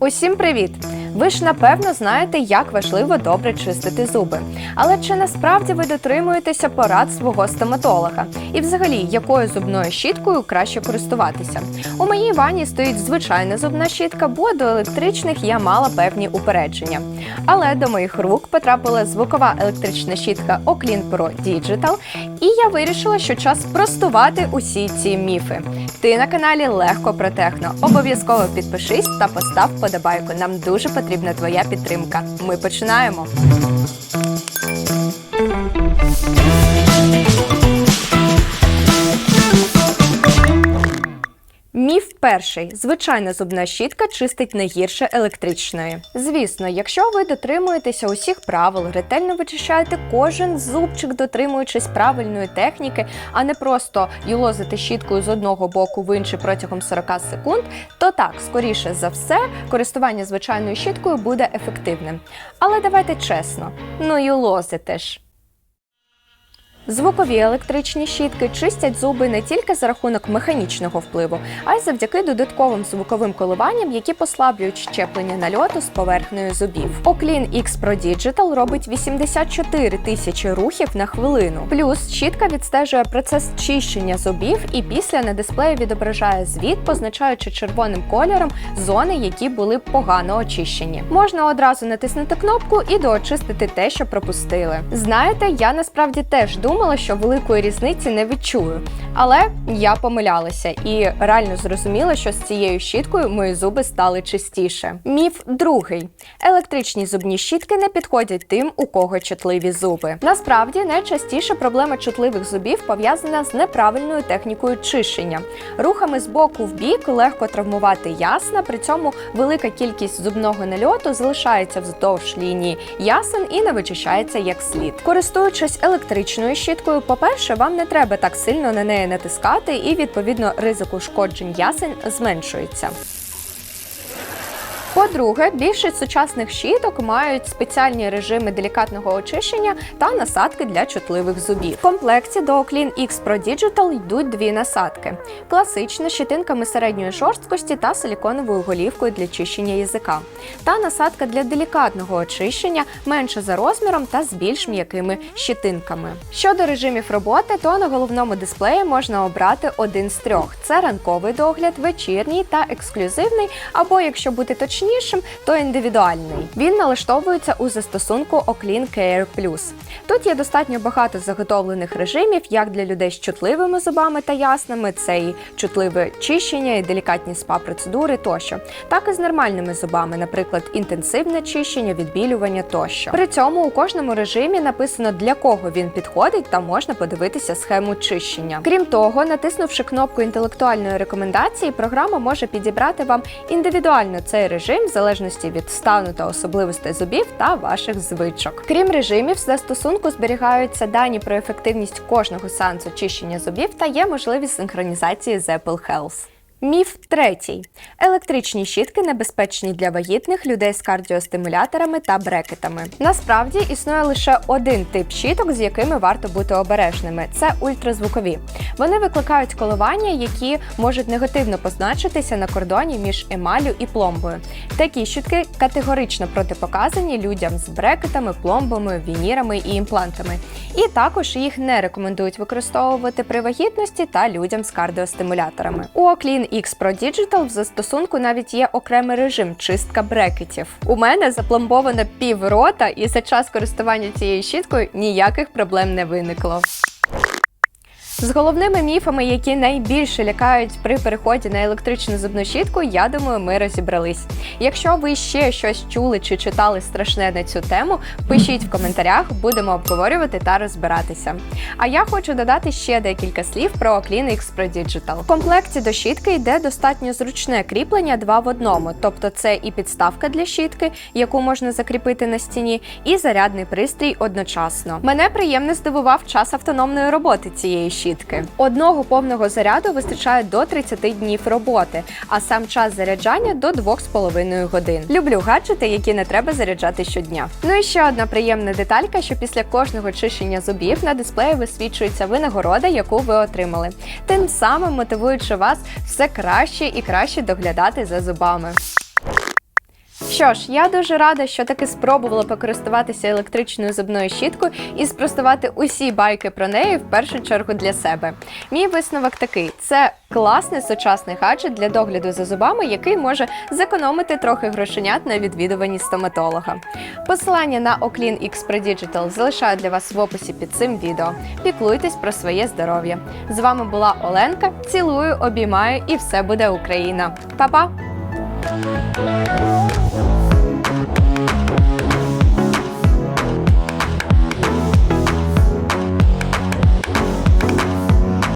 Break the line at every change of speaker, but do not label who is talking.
Усім привіт! Ви ж напевно знаєте, як важливо добре чистити зуби. Але чи насправді ви дотримуєтеся порад свого стоматолога? І взагалі, якою зубною щіткою краще користуватися? У моїй ванні стоїть звичайна зубна щітка, бо до електричних я мала певні упередження. Але до моїх рук потрапила звукова електрична щітка Oclean Pro Digital, і я вирішила, що час спростувати усі ці міфи. Ти на каналі Легко про техно. Обов'язково підпишись та постав подобайку. Нам дуже потрібна твоя підтримка. Ми починаємо. Перший: звичайна зубна щітка чистить не гірше електричної. Звісно, якщо ви дотримуєтеся усіх правил, ретельно вичищаєте кожен зубчик, дотримуючись правильної техніки, а не просто юлозити щіткою з одного боку в інший протягом 40 секунд, то так, скоріше за все, користування звичайною щіткою буде ефективним. Але давайте чесно, ну юлозите ж. Звукові електричні щітки чистять зуби не тільки за рахунок механічного впливу, а й завдяки додатковим звуковим коливанням, які послаблюють щеплення нальоту з поверхнею зубів. Oclean X Pro Digital робить 84 тисячі рухів на хвилину. Плюс щітка відстежує процес чищення зубів і після на дисплеї відображає звіт, позначаючи червоним кольором зони, які були погано очищені. Можна одразу натиснути кнопку і доочистити те, що пропустили. Знаєте, я насправді теж думала, що великої різниці не відчую, але я помилялася і реально зрозуміла, що з цією щіткою мої зуби стали чистіше. Міф другий: електричні зубні щітки не підходять тим, у кого чутливі зуби. Насправді найчастіше проблема чутливих зубів пов'язана з неправильною технікою чищення. Рухами з боку в бік легко травмувати ясна, при цьому велика кількість зубного нальоту залишається вздовж лінії ясен і не вичищається як слід. Користуючись електричною щіткою, по-перше, вам не треба так сильно на неї натискати, і відповідно ризик ушкоджень ясень зменшується. По-друге, більшість сучасних щіток мають спеціальні режими делікатного очищення та насадки для чутливих зубів. В комплекті до Clean X Pro Digital йдуть дві насадки: класична з щетинками середньої жорсткості та силіконовою голівкою для чищення язика, та насадка для делікатного очищення менша за розміром та з більш м'якими щетинками. Щодо режимів роботи, то на головному дисплеї можна обрати один з трьох: це ранковий догляд, вечірній та ексклюзивний, або якщо бути точнішим, то індивідуальний. Він налаштовується у застосунку Oclean Care Plus. Тут є достатньо багато заготовлених режимів, як для людей з чутливими зубами та ясними, це і чутливе чищення, і делікатні спа-процедури тощо, так і з нормальними зубами, наприклад, інтенсивне чищення, відбілювання тощо. При цьому у кожному режимі написано для кого він підходить, та можна подивитися схему чищення. Крім того, натиснувши кнопку інтелектуальної рекомендації, програма може підібрати вам індивідуально цей режим в залежності від стану та особливостей зубів та ваших звичок. Крім режимів, застосунку зберігаються дані про ефективність кожного сеансу чищення зубів та є можливість синхронізації з Apple Health. Міф третій: електричні щітки небезпечні для вагітних людей з кардіостимуляторами та брекетами. Насправді існує лише один тип щіток, з якими варто бути обережними це ультразвукові. Вони викликають коливання, які можуть негативно позначитися на кордоні між емалю і пломбою. Такі щітки категорично протипоказані людям з брекетами, пломбами, вінірами і імплантами. І також їх не рекомендують використовувати при вагітності та людям з кардіостимуляторами. У Oclean X Pro Digital в застосунку навіть є окремий режим чистка брекетів. У мене запломбовано пів рота, і за час користування цією щіткою ніяких проблем не виникло. З головними міфами, які найбільше лякають при переході на електричну зубну щітку, я думаю, ми розібрались. Якщо ви ще щось чули чи читали страшне на цю тему, пишіть в коментарях, будемо обговорювати та розбиратися. А я хочу додати ще декілька слів про Oclean X Pro Digital. В комплекті до щітки йде достатньо зручне кріплення два в одному, тобто це і підставка для щітки, яку можна закріпити на стіні, і зарядний пристрій одночасно. Мене приємно здивував час автономної роботи цієї щітки щітки. Одного повного заряду вистачає до 30 днів роботи, а сам час заряджання до 2,5 годин. Люблю гаджети, які не треба заряджати щодня. Ну і ще одна приємна деталька, що після кожного чищення зубів на дисплеї висвічується винагорода, яку ви отримали, тим самим мотивуючи вас все краще і краще доглядати за зубами. Що ж, я дуже рада, що таки спробувала покористуватися електричною зубною щіткою і спростувати усі байки про неї в першу чергу для себе. Мій висновок такий: це класний сучасний гаджет для догляду за зубами, який може зекономити трохи грошенят на відвідуванні стоматолога. Посилання на Oclean X Pro Digital залишаю для вас в описі під цим відео. Піклуйтесь про своє здоров'я. З вами була Оленка. Цілую, обіймаю і все буде Україна. Па-па! Thank you.